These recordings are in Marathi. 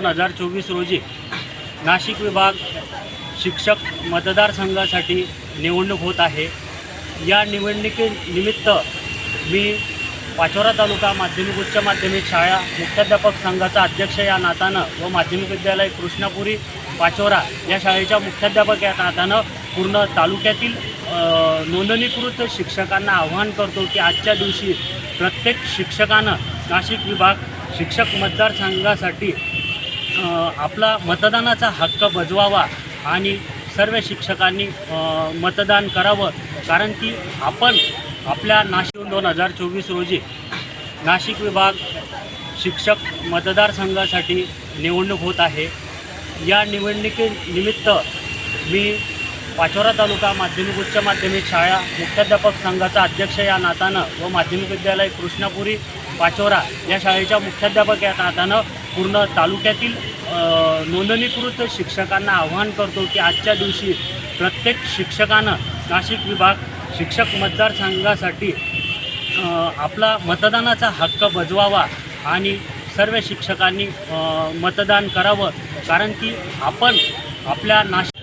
दोन हजार चोवीस रोजी नाशिक विभाग शिक्षक मतदारसंघासाठी निवडणूक होत आहे. या निवडणुकीनिमित्त मी पाचोरा तालुका माध्यमिक उच्च माध्यमिक शाळा मुख्याध्यापक संघाचा अध्यक्ष या नातानं व माध्यमिक विद्यालय कृष्णापुरी पाचोरा या शाळेच्या मुख्याध्यापक या नातानं पूर्ण तालुक्यातील नोंदणीकृत शिक्षकांना आवाहन करतो की आजच्या दिवशी प्रत्येक शिक्षकानं नाशिक विभाग शिक्षक मतदारसंघासाठी आपला मतदानाचा हक्क बजवावा आणि सर्व शिक्षकांनी मतदान करावं. कारण की आपण आपल्या नाशिक दोन हजार चोवीस रोजी नाशिक विभाग शिक्षक मतदारसंघासाठी निवडणूक होत आहे. या निवडणुकीनिमित्त मी पाचोरा तालुका माध्यमिक उच्च माध्यमिक शाळा मुख्याध्यापक संघाचा अध्यक्ष या नातानं व माध्यमिक विद्यालय कृष्णापुरी पाचोरा या शाळेच्या मुख्याध्यापक या नातानं पूर्ण तालुक्यातील नोंदणीकृत शिक्षकांना आवाहन करतो की आजच्या दिवशी प्रत्येक शिक्षकानं नाशिक विभाग शिक्षक मतदारसंघासाठी आपला मतदानाचा हक्क बजवावा आणि सर्व शिक्षकांनी मतदान करावं. कारण की आपण आपल्या नाशिक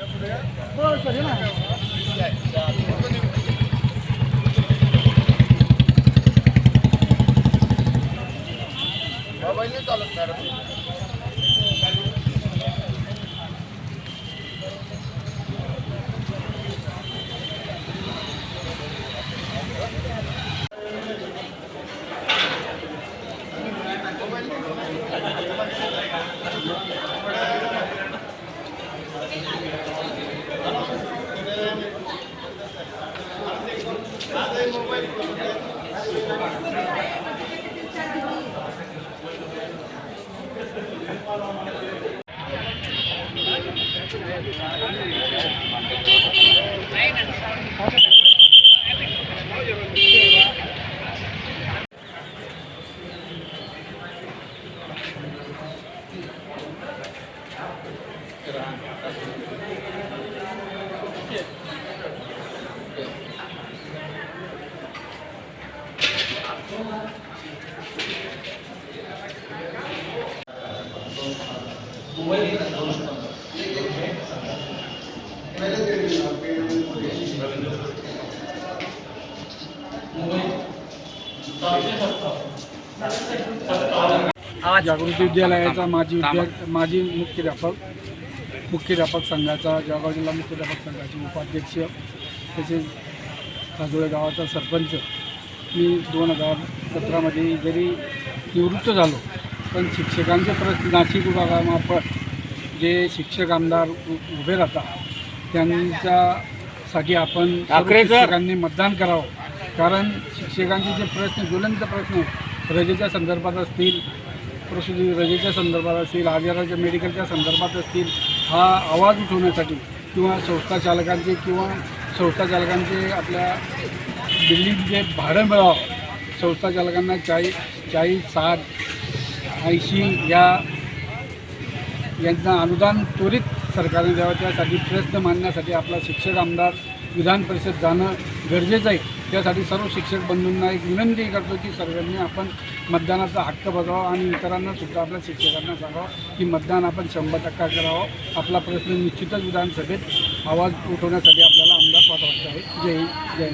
जागृती विद्यालयाचा माजी विद्या माजी मुख्याध्यापक मुख्याध्यापक संघाचा जळगाव जिल्हा मुख्याध्यापक संघाचे उपाध्यक्ष तसेच काजोळे गावाचा सरपंच. मी दोन हजार सतरामध्ये जरी निवृत्त झालो पण शिक्षकांचे प्रश्न नाशिक विभागामार्फत जे शिक्षक आमदार उ- उभे राहतात त्यांच्यासाठी आपण शिक्षकांनी मतदान करावं. कारण शिक्षकांचे जे प्रश्न ज्वलंत प्रश्न रजेच्या संदर्भात असतील प्रसूती रजेच्या संदर्भात असतील आजाराच्या मेडिकलच्या संदर्भात असतील हा आवाज उठवण्यासाठी किंवा संस्था चालकांचे किंवा संस्था चालकांचे आपल्या दिल्लीत जे भाडं मिळावं संस्था चालकांना चाळीस चाळीस साठ ऐंशी या यांना अनुदान त्वरित सरकारने द्यावं त्यासाठी प्रयत्न मांडण्यासाठी आपला शिक्षक आमदार विधान परिषद जाणं गरजेचं आहे. त्यासाठी सर्व शिक्षक बंधूंना एक विनंती करतो की सर्वांनी आपण मतदानाचा हक्क बजावा आणि इतरांना सुद्धा आपल्या शिक्षकांना सांगावं की मतदान आपण शंभर टक्का करावं. आपला प्रश्न निश्चितच विधानसभेत आवाज उठवण्यासाठी आपल्याला आमदार पाठवायचा आहे. जय जय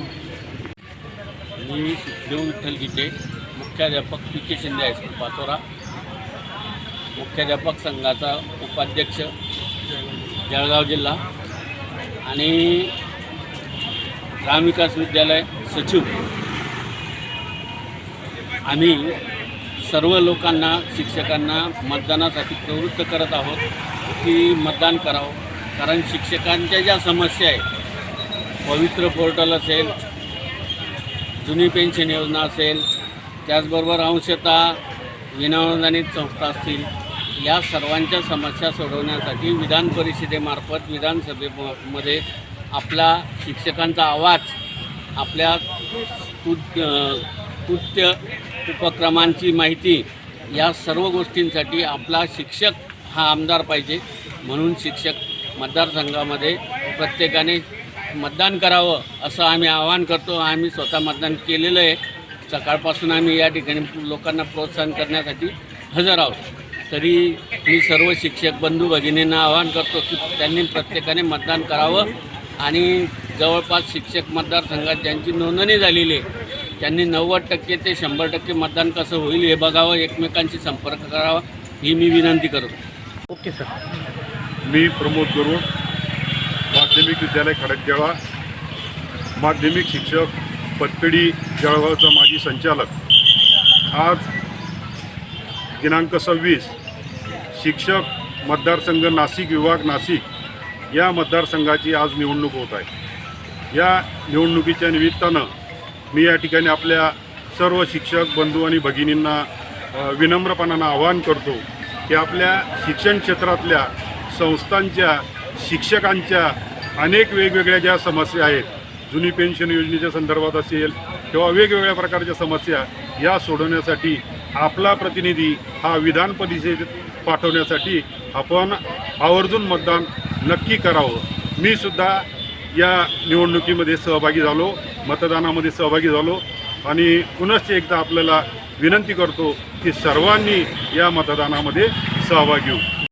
मी सुखदेव विठ्ठल गीते मुख्याध्यापक P K Shinde high school Pachora. मुख्याध्यापक संघाचा उपाध्यक्ष जळगाव जिल्हा आणि ग्रामविकास विद्यालय सचिव. आम्ही सर्व लोकांना शिक्षकांना मतदानासाठी प्रवृत्त करत आहोत की मतदान करावं. कारण शिक्षकांच्या ज्या समस्या आहेत पवित्र पोर्टल असेल जुनी पेन्शन योजना असेल त्याचबरोबर अंशतः विनानुदानित संस्था असतील या सर्वांच्या समस्या सोडवण्यासाठी विधान परिषदेमार्फत विधानसभेमध्ये आपला शिक्षकांचा आवाज आपल्या स्तुत उपक्रमांची माहिती या सर्व गोष्टींसाठी आपला शिक्षक हा आमदार पाहिजे. म्हणून शिक्षक मतदारसंघामध्ये प्रत्येकाने मतदान करावं असं आम्ही आवाहन करतो. आम्ही स्वतः मतदान केलेलं आहे. सकाळपासून आम्ही या ठिकाणी लोकांना प्रोत्साहन करण्यासाठी हजर आहोत. तरी मी सर्व शिक्षक बंधू भगिनींना आवाहन करतो की त्यांनी प्रत्येकाने मतदान करावं. आणि जवळपास शिक्षक मतदारसंघात ज्यांची नोंदणी झालेली आहे त्यांनी नव्वद टक्के ते शंभर टक्के मतदान कसं होईल हे बघावं एकमेकांशी संपर्क करावा ही मी विनंती करतो ओके सर. मी प्रमोद गरुड माध्यमिक विद्यालय खडकजळा. माध्यमिक शिक्षक पतपेढी जळगावचा माजी संचालक. आज दिनांक सव्वीस शिक्षक मतदारसंघ नाशिक विभाग नाशिक या मतदारसंघाची आज निवडणूक होत आहे. या निवडणुकीच्या निमित्तानं मी या ठिकाणी आपल्या सर्व शिक्षक बंधू आणि भगिनींना विनम्रपणानं आवाहन करतो की आपल्या शिक्षण क्षेत्रातल्या संस्थांच्या शिक्षकांच्या अनेक वेगवेगळ्या ज्या समस्या आहेत जुनी पेन्शन योजनेच्या संदर्भात असेल किंवा वेगवेगळ्या प्रकारच्या समस्या या सोडवण्यासाठी आपला प्रतिनिधी हा विधान परिषदेत पाठवण्यासाठी आपण आवर्जून मतदान नक्की करावं. मी सुद्धा या निवडणुकीमध्ये सहभागी झालो मतदानामध्ये सहभागी झालो आणि पुनश्च एकदा आपल्याला विनंती करतो की सर्वांनी या मतदानामध्ये सहभागी होऊ